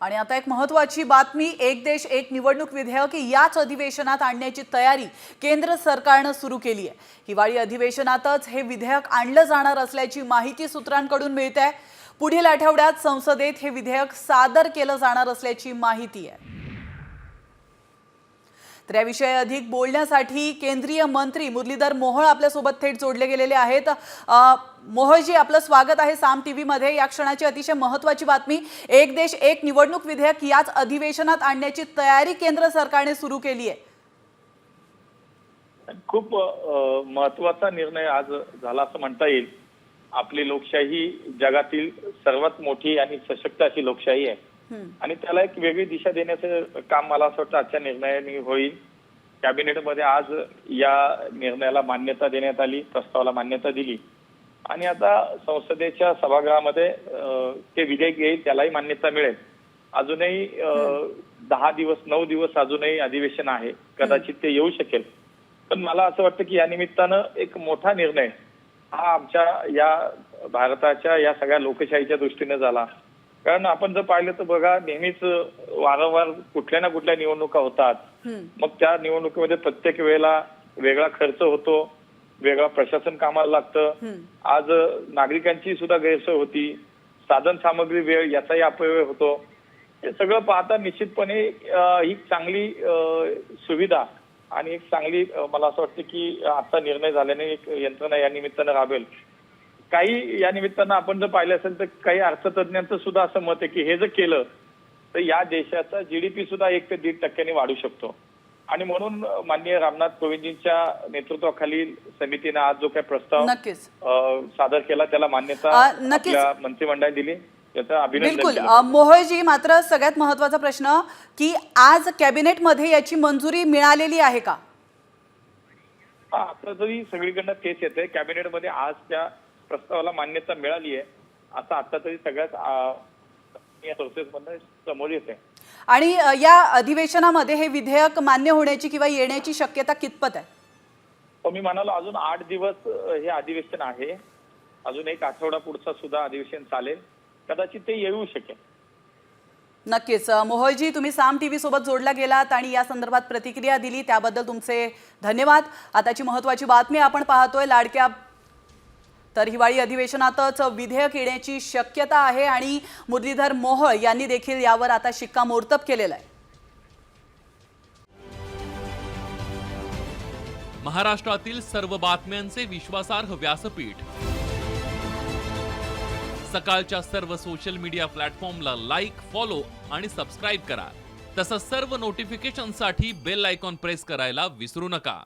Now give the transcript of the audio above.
आणि आता एक महत्वाची बातमी एक देश एक निवडणूक विधेयक याच अधिवेशनात आणण्याची तयारी केंद्र सरकारनं सुरू केली आहे. हिवाळी अधिवेशनातच हे विधेयक आणलं जाणार असल्याची माहिती सूत्रांकडून मिळते आहे. पुढील आठवड्यात संसदेत हे विधेयक सादर केलं जाणार असल्याची माहिती आहे. तर याविषयी अधिक बोलण्यासाठी केंद्रीय मंत्री मुरलीधर मोहोळ आपल्यासोबत थेट जोडले गेलेले आहेत. मोहोळजी आपलं स्वागत आहे साम टी व्हीमध्ये या क्षणाची अतिशय महत्त्वाची बातमी एक देश एक निवडणूक विधेयक याच अधिवेशनात आणण्याची तयारी केंद्र सरकारने सुरू केली आहे खूप महत्त्वाचा निर्णय आज झाला असं म्हणता येईल. आपली लोकशाही जगातील सर्वात मोठी आणि सशक्त अशी लोकशाही आहे. आणि त्याला एक वेगळी दिशा देण्याचं काम मला असं वाटतं आजच्या निर्णयाने होईल. कॅबिनेटमध्ये आज या निर्णयाला मान्यता देण्यात आली प्रस्तावाला मान्यता दिली. आणि आता संसदेच्या सभागृहामध्ये ते विधेयक येईल त्यालाही मान्यता मिळेल. अजूनही दहा दिवस नऊ दिवस अजूनही अधिवेशन आहे. कदाचित ते येऊ शकेल. पण मला असं वाटतं की या निमित्तानं एक मोठा निर्णय हा आमच्या या भारताच्या या सगळ्या लोकशाहीच्या दृष्टीने झाला. कारण आपण जर पाहिलं तर बघा नेहमीच वारंवार कुठल्या ना कुठल्या निवडणुका होतात. मग त्या निवडणुकीमध्ये प्रत्येक वेळेला वेगळा खर्च होतो वेगळा प्रशासन कामाला लागतं. आज नागरिकांची सुद्धा गैरसोय होती. साधन सामग्री वेळ याचाही अपव्यय होतो. हे सगळं पाहता निश्चितपणे ही चांगली सुविधा आणि एक चांगली मला असं वाटतं की आजचा निर्णय झाल्याने एक यंत्रणा या निमित्तानं राबेल. काही या निमित्तानं आपण जर पाहिलं असेल तर काही अर्थतज्ञांचं सुद्धा असं मत आहे की हे जर केलं तर या देशाचा जीडीपी सुद्धा एक ते दीड टक्क्यांनी वाढू शकतो. आणि म्हणून माननीय रामनाथ कोविंदजींच्या नेतृत्वाखाली समितीने आज जो काही प्रस्ताव सादर केला त्याला मान्यता मंत्रिमंडळाने दिली. बिलकुल. मोहोळजी मात्र सगळ्यात महत्त्वाचा प्रश्न की आज कॅबिनेटमध्ये याची मंजुरी मिळालेली आहे का? आता जरी सगळीकडनं तेच येते कॅबिनेटमध्ये आज त्या प्रस्तावाला मान्यता मिळाली आहे असं आता तरी सगळ्यात आ, या समोर येते आणि या अधिवेशनामध्ये हे विधेयक मान्य होण्याची किंवा येण्याची शक्यता कितपत आहे? पण मी म्हणालो अजून आठ दिवस हे अधिवेशन आहे. अजून एक आठवडा पुढचा सुद्धा अधिवेशन चालेल. कदाचित ते येऊ शकेल. नक्कीच. अ, मोहोळजी तुम्ही साम टी व्ही सोबत जोडला गेलात आणि या संदर्भात प्रतिक्रिया दिली त्याबद्दल तुमचे धन्यवाद. आताची महत्वाची बातमी आपण पाहतोय लाडक्या तर हिवाळी अधिवेशनातच विधेयक येण्याची शक्यता आहे आणि मुरलीधर मोहोळ यांनी देखील यावर आता शिक्कामोर्तब केलेलं आहे. महाराष्ट्रातील सर्व बातम्यांचे विश्वासार्ह व्यासपीठ. सकाळच्या सर्व सोशल मीडिया प्लॅटफॉर्मला लाईक फॉलो आणि सबस्क्राईब करा. तसंच सर्व नोटिफिकेशनसाठी बेल आयकॉन प्रेस करायला विसरू नका.